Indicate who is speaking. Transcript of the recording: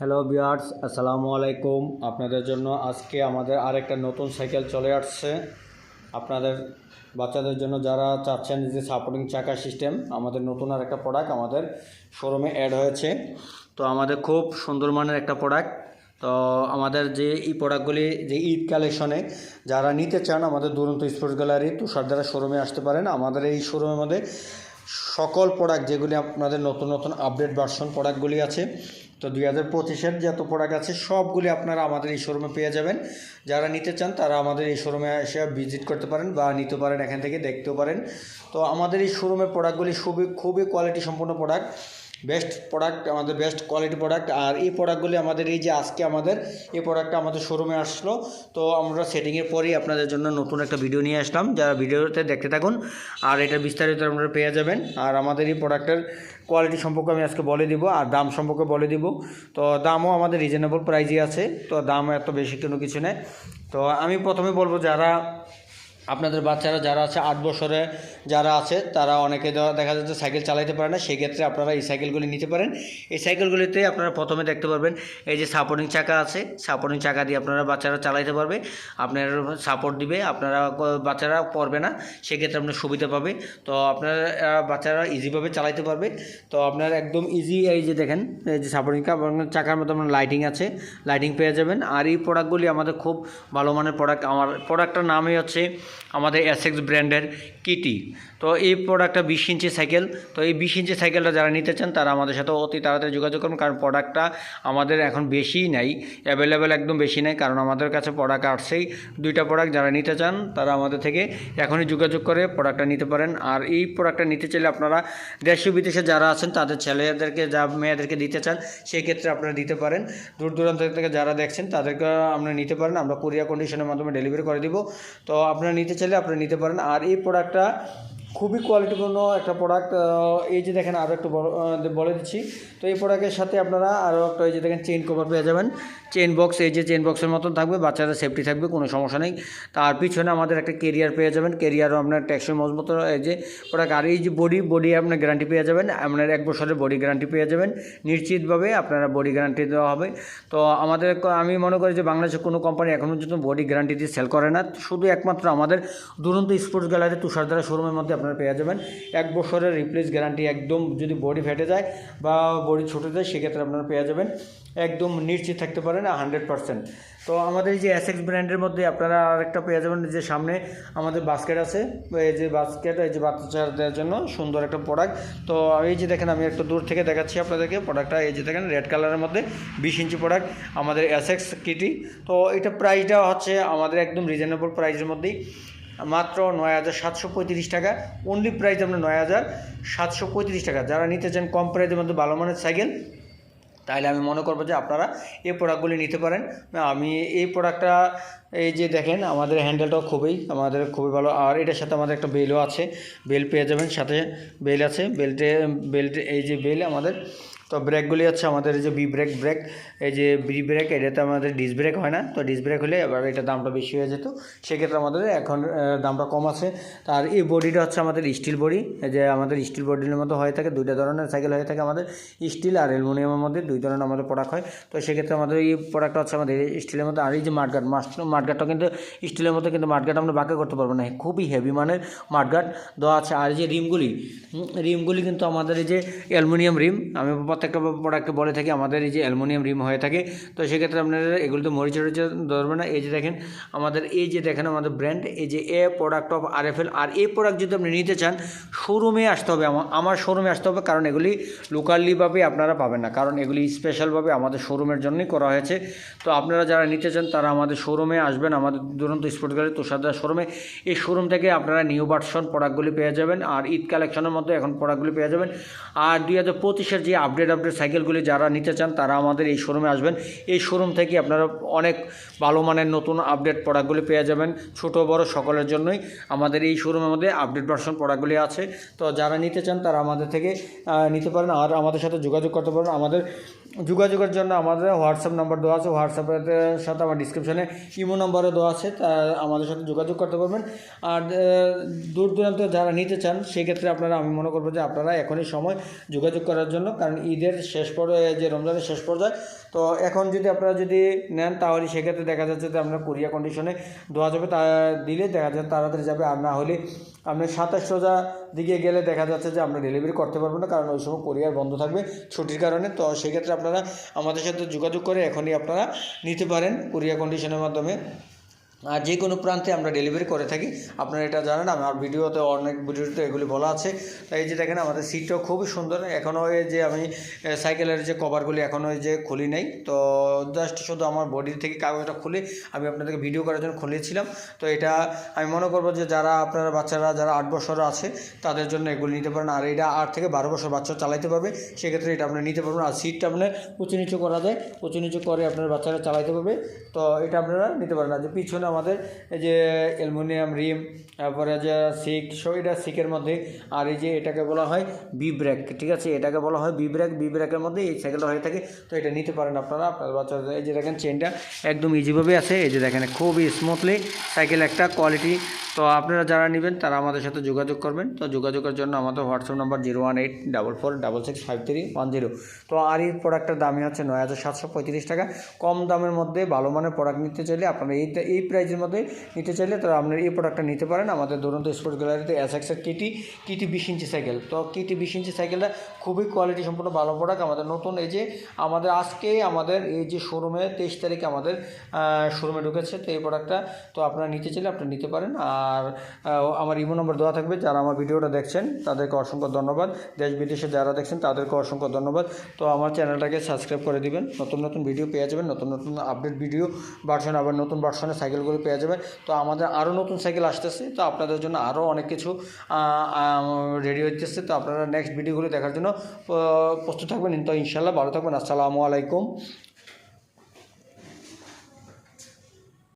Speaker 1: Hello বিয়ার্স আসসালামু আলাইকুম আপনাদের জন্য আজকে আমাদের আরেকটা নতুন সাইকেল চলে আসছে। আপনাদের বাচ্চাদের জন্য যারা চাচ্ছেন যে সাপোর্টিং চাকা সিস্টেম আমাদের নতুন আর একটা প্রোডাক্ট আমাদের শোরুমে অ্যাড হয়েছে। তো আমাদের খুব সুন্দর মানের একটা প্রোডাক্ট তো আমাদের যে এই প্রোডাক্টগুলি যে ঈদ কালেকশনে যারা নিতে চান, আমাদের দুরন্ত স্পোর্টস গ্যালারি তুষারদারা শোরুমে আসতে পারেন। আমাদের এই শোরুমের মধ্যে সকল প্রোডাক্ট যেগুলি আপনাদের নতুন নতুন আপডেট ভার্সন প্রোডাক্টগুলি আছে, তো দুই হাজার পঁচিশের যত প্রোডাক্ট আছে, সবগুলি আপনারা আমাদের এই শোরুমে পেয়ে যাবেন। যারা নিতে চান, তারা আমাদের এই শোরুমে এসে ভিজিট করতে পারেন বা নিতে পারেন, এখান থেকে দেখতেও পারেন। তো আমাদের এই শোরুমের প্রোডাক্টগুলি খুবই খুবই কোয়ালিটি সম্পন্ন প্রোডাক্ট বেস্ট প্রোডাক্ট আমাদের বেস্ট কোয়ালিটি প্রোডাক্ট আর এই প্রোডাক্টগুলি আমাদের এই যে আজকে আমাদের, এই প্রোডাক্টটা আমাদের শোরুমে আসলো। তো আমরা সেটিংয়ের পরেই আপনাদের জন্য নতুন একটা ভিডিও নিয়ে আসলাম। যারা ভিডিওতে দেখতে থাকুন, আর এটা বিস্তারিত আপনারা পেয়ে যাবেন। আর আমাদের এই প্রোডাক্টের কোয়ালিটি সম্পর্কে আমি আজকে বলে দিব, আর দাম সম্পর্কে বলে দিব। তো দামও আমাদের রিজনেবল প্রাইজই আছে। তো দাম এত বেশি কোনো কিছু নেই। তো আমি প্রথমে বলব, যারা আপনাদের বাচ্চারা যারা আছে, আট বছরে যারা আছে, তারা অনেকে দেখা যাচ্ছে সাইকেল চালাইতে পারে না সেই ক্ষেত্রে আপনারা এই সাইকেলগুলি নিতে পারেন। এই সাইকেলগুলিতে আপনারা প্রথমে দেখতে পারবেন, এই যে সাপোর্টিং চাকা আছে সাপোর্টিং চাকা দিয়ে আপনারা বাচ্চারা চালাইতে পারবে। আপনার সাপোর্ট দিবে, আপনারা বাচ্চারা পড়বে না, সেক্ষেত্রে আপনার সুবিধা পাবে। তো আপনারা বাচ্চারা ইজিভাবে চালাইতে পারবে। তো আপনার একদম ইজি এই যে দেখেন, এই যে সাপোর্টিং চাকার মতো আপনার লাইটিং আছে লাইটিং পেয়ে যাবেন। আর এই প্রোডাক্টগুলি আমাদের খুব ভালো মানের প্রোডাক্ট আমার প্রোডাক্টটার নামই হচ্ছে আমাদের এসএক্স ব্র্যান্ডের কিটি তো এই প্রোডাক্টটা বিশ ইঞ্চি সাইকেল তো এই বিশ ইঞ্চি সাইকেলটা যারা নিতে চান, তারা আমাদের সাথে অতি তাড়াতাড়ি যোগাযোগ করুন, কারণ প্রোডাক্টটা আমাদের এখন বেশি নাই অ্যাভেলেবেল একদম বেশি নাই, কারণ আমাদের কাছে প্রোডাক্ট আসছেই। দুইটা প্রোডাক্ট যারা নিতে চান, তারা আমাদের থেকে এখনই যোগাযোগ করে প্রোডাক্টটা নিতে পারেন। আর এই প্রোডাক্টটা নিতে চাইলে আপনারা দেশীয় বিদেশে যারা আছেন, তাদের ছেলেদেরকে, যা মেয়েদেরকে দিতে চান সেই ক্ষেত্রে আপনারা দিতে পারেন। দূর দূরান্ত থেকে যারা দেখছেন, তাদেরকে আপনারা নিতে পারেন, আমরা কোরিয়া কন্ডিশনের মাধ্যমে ডেলিভারি করে দিব। তো আপনারা নিতে চাইলে আপনারা নিতে পারেন। আর এই প্রোডাক্টটা খুবই কোয়ালিটিপূর্ণ একটা প্রোডাক্ট এই যে দেখেন আরও একটু বলে দিচ্ছি। তো এই প্রোডাক্টের সাথে আপনারা আরও একটা এই যে দেখেন চেইন কভার পেয়ে যাবেন। চেইন বক্স এই যে চেইন বক্সের মতন থাকবে, বাচ্চাদের সেফটি থাকবে, কোনো সমস্যা নেই। তার পিছনে আমাদের একটা কেরিয়ার পেয়ে যাবেন। কেরিয়ারও আপনার ট্যাক্সের মজবুত, এই যে প্রোডাক্ট আর এই যে বডি বডি আপনার গ্যারান্টি পেয়ে যাবেন। আপনার এক বছরের বডি গ্যারান্টি পেয়ে যাবেন। নিশ্চিতভাবে আপনারা বডি গ্যারান্টি দেওয়া হবে। তো আমাদের আমি মনে করি যে বাংলাদেশের কোনো কোম্পানি এখনও পর্যন্ত বডি গ্যারান্টি দিয়ে সেল করে না। শুধু একমাত্র আমাদের দুরন্ত স্পোর্টস গ্যালারি তুষারধারা শোরুমের মধ্যে পেয়ে যাবেন। এক বছরের রিপ্লেস গ্যারান্টি একদম যদি বডি ফেটে যায় বা বডি ছুটে যায়, সেক্ষেত্রে আপনারা পেয়ে যাবেন। একদম নিশ্চিত থাকতে পারেন হান্ড্রেড পার্সেন্ট তো আমাদের যে এসএক্স ব্র্যান্ডের মধ্যে আপনারা আরেকটা পেয়ে যাবেন যে সামনে আমাদের বাস্কেট আছে। এই যে বাস্কেট এই যে বাচ্চাদের জন্য সুন্দর একটা প্রোডাক্ট তো এই যে দেখেন, আমি একটু দূর থেকে দেখাচ্ছি আপনাদেরকে প্রোডাক্টটা এই যে দেখেন রেড কালারের মধ্যে বিশ ইঞ্চি প্রোডাক্ট আমাদের এসএক্স কিটি তো এটা প্রাইসটা হচ্ছে আমাদের একদম রিজনেবল প্রাইসের মধ্যেই। মাত্র নয় হাজার সাতশো পঁয়ত্রিশ টাকা। অনলি প্রাইস আপনার নয় হাজার সাতশো পঁয়ত্রিশ টাকা। যারা নিতে চান কম প্রাইসের মধ্যে ভালো মানের সাইকেল তাহলে আমি মনে করব যে আপনারা এই প্রোডাক্টগুলি নিতে পারেন। আমি এই প্রোডাক্টটা এই যে দেখেন, আমাদের হ্যান্ডেলটাও খুবই, আমাদের খুবই ভালো। আর এটার সাথে আমাদের একটা বেলও আছে। বেল পেয়ে যাবেন, সাথে বেল আছে। বেল্টে বেল্টে এই যে বেল আমাদের তো ব্রেকগুলি হচ্ছে আমাদের যে বি ব্রেক ব্রেক এই যে বি ব্রেক এটাতে আমাদের ডিস ব্রেক হয় না। তো ডিস ব্রেক হলে এবার এটা দামটা বেশি হয়ে যেত। সেক্ষেত্রে আমাদের এখন দামটা কম আছে। আর এই বডিটা হচ্ছে আমাদের স্টিল বডি যে আমাদের স্টিল বডির মতো হয়ে থাকে, দুইটা ধরনের সাইকেল হয়ে থাকে আমাদের স্টিল আর অ্যালুমিনিয়ামের মধ্যে, দুই ধরনের আমাদের প্রোডাক্ট হয়। তো সেক্ষেত্রে আমাদের এই প্রোডাক্টটা হচ্ছে আমাদের স্টিলের মধ্যে। আর এই যে মাঠগার্ড মাঠগার্ডটা কিন্তু স্টিলের মধ্যে কিন্তু মাঠগার্ড আমরা বাঁকে করতে পারব না। খুবই হেভি মানের মাঠগার্ড দেওয়া আছে। আর যে রিমগুলি রিমগুলি কিন্তু আমাদের এই যে অ্যালুমিনিয়াম রিম আমি প্রত্যেকটা প্রোডাক্টকে বলে থাকি, আমাদের এই যে অ্যালুমিনিয়াম রিম হয়ে থাকে, তো সেক্ষেত্রে আপনারা এগুলোতে মরিচে টরিচে ধরবে না। এই যে দেখেন, আমাদের এই যে দেখেন আমাদের ব্র্যান্ড এই যে a product of R F L আর এই প্রোডাক্ট যদি আপনি নিতে চান শোরুমে আসতে হবে। আমার আমার শোরুমে আসতে হবে, কারণ এগুলি লোকালিভাবে আপনারা পাবেন না, কারণ এগুলি স্পেশালভাবে আমাদের শোরুমের জন্যই করা হয়েছে। তো আপনারা যারা নিতে চান, তারা আমাদের শোরুমে আসবেন, আমাদের দুরন্ত স্পোর্ট গ্যালারি তুষারদার শোরুমে এই শোরুম থেকে আপনারা নিউ ভার্সন প্রোডাক্টগুলি পেয়ে যাবেন, আর ঈদ কালেকশনের মধ্যে এখন প্রোডাক্টগুলি পেয়ে যাবেন। আর দুই হাজার পঁচিশের যে আপডেট আপডেট সাইকেলগুলি যারা নিতে চান, তারা আমাদের এই শোরুমে আসবেন। এই শোরুম থেকে আপনারা অনেক ভালো মানের নতুন আপডেট প্রোডাক্টগুলি পেয়ে যাবেন, ছোট, বড় সকলের জন্যই। আমাদের এই শোরুমের মধ্যে আপডেট ভার্সন প্রোডাক্টগুলি আছে। তো যারা নিতে চান, তারা আমাদের থেকে নিতে পারেন। আর আমাদের সাথে যোগাযোগ করতে পারেন। আমাদের যোগাযোগের জন্য আমাদের হোয়াটসঅ্যাপ নাম্বার দেওয়া আছে। হোয়াটসঅ্যাপের সাথে আমার ডিসক্রিপশনে ইমো নাম্বারও দেওয়া আছে। তা আমাদের সাথে যোগাযোগ করতে পারবেন। আর দূর দূরান্ত যারা নিতে চান, সেক্ষেত্রে আপনারা আমি মনে করব যে আপনারা এখনই সময় যোগাযোগ করার জন্য, কারণ ঈদের শেষ পর্যায়ে যে রমজানের শেষ পর্যায়ে, তো এখন যদি আপনারা যদি নেন, তাহলে সেক্ষেত্রে দেখা যাচ্ছে যে আপনার কুরিয়া কন্ডিশনে দেওয়া যাবে। তা দিলে দেখা যাচ্ছে তাড়াতাড়ি যাবে। আর না হলে আপনি সাতাশ রোজা দিকে গেলে দেখা যাচ্ছে যে আমরা ডেলিভারি করতে পারব না, কারণ ওই সময় কোরিয়ার বন্ধ থাকবে ছুটির কারণে। তো সেক্ষেত্রে আপনারা আমাদের সাথে যোগাযোগ করে এখনই আপনারা নিতে পারেন কোরিয়া কন্ডিশনের মাধ্যমে। যে কোনো প্রান্তে আমরা ডেলিভারি করে থাকি। আপনারা এটা জানেন, আমার ভিডিওতে অনেক ভিডিওতে এগুলি বলা আছে। তাই এই যে দেখেন, আমাদের সিটটাও খুবই সুন্দর। এখনও এই যে আমি সাইকেলের যে কভারগুলি এখনও যে খুলি নাই। তো জাস্ট শুধু আমার বডি থেকে কাগজটা খুলে আমি আপনাদেরকে ভিডিও করার জন্য খুলেছিলাম। তো এটা আমি মনে করব যে যারা আপনারা বাচ্চারা, যারা আট বছর আছে, তাদের জন্য এগুলি নিতে পারেন। আর এটা আট থেকে বারো বছর বাচ্চা চালাইতে পারবে। সেক্ষেত্রে এটা আপনারা নিতে পারবেন। আর সিটটা আপনার উঁচু নিচু করা যায়। উঁচু নিচু করে আপনার বাচ্চারা চালাইতে পারবে। তো এটা আপনারা নিতে পারেন। আর যে পিছনে আমাদের, এই যে অ্যালুমিনিয়াম, রিম, তারপরে যে সিক সো এটা সিকের মধ্যে। আর এই যে এটাকে বলা হয় বি ব্রেক ঠিক আছে? এটাকে বলা হয় বি ব্রেক বি ব্রেকের মধ্যে এই সাইকেলটা হয়ে থাকে। তো এটা নিতে পারেন আপনারা। আপনার বাচ্চাদের এই যে দেখেন চেনটা একদম ইজিভাবে আছে। এই যে দেখেন খুবই স্মুথলি সাইকেল একটা কোয়ালিটি তো আপনারা যারা নেবেন, তারা আমাদের সাথে যোগাযোগ করবেন। তো যোগাযোগের জন্য আমাদের WhatsApp number zero one eight double four double six five three one zero. তো আর এই প্রোডাক্টের দামই হচ্ছে নয় হাজার সাতশো পঁয়ত্রিশ টাকা। কম দামের মধ্যে ভালো মানের প্রোডাক্ট নিতে চাইলে আপনারা এই এই প্রাইজের মধ্যে নিতে চাইলে তারা আপনারা এই প্রোডাক্টটা নিতে পারেন। আমাদের দুরন্ত স্পোর্টস গ্যালারিতে এস এক্সের কিটি কিটি বিশ ইঞ্চি সাইকেল তো কিটি বিশ ইঞ্চি সাইকেলটা খুবই কোয়ালিটি সম্পূর্ণ ভালো প্রোডাক্ট আমাদের নতুন এই যে আমাদের আজকে আমাদের এই যে শোরুমে তেইশ তারিখে আমাদের শোরুমে ঢুকেছে। তো এই প্রোডাক্টটা তো আপনারা নিতে চাইলে আপনারা নিতে পারেন। আর আমার ইমো নম্বর দেওয়া থাকবে। যারা আমার ভিডিওটা দেখছেন, তাদেরকে অসংখ্য ধন্যবাদ। দেশ বিদেশে যারা দেখছেন, তাদেরকে অসংখ্য ধন্যবাদ। তো আমার চ্যানেলটাকে সাবস্ক্রাইব করে দিবেন। নতুন নতুন ভিডিও পেয়ে যাবেন। নতুন নতুন আপডেট ভিডিও ভার্সন আবার নতুন ভার্সনের সাইকেলগুলো পেয়ে যাবে। তো আমাদের আরও নতুন সাইকেল আসতেছে, তো আপনাদের জন্য আরও অনেক কিছু রেডি হচ্ছে তো আপনারা নেক্সট ভিডিওগুলো দেখার জন্য প্রস্তুত থাকবেন। তো ইনশাল্লাহ ভালো থাকবেন। আসসালামু আলাইকুম।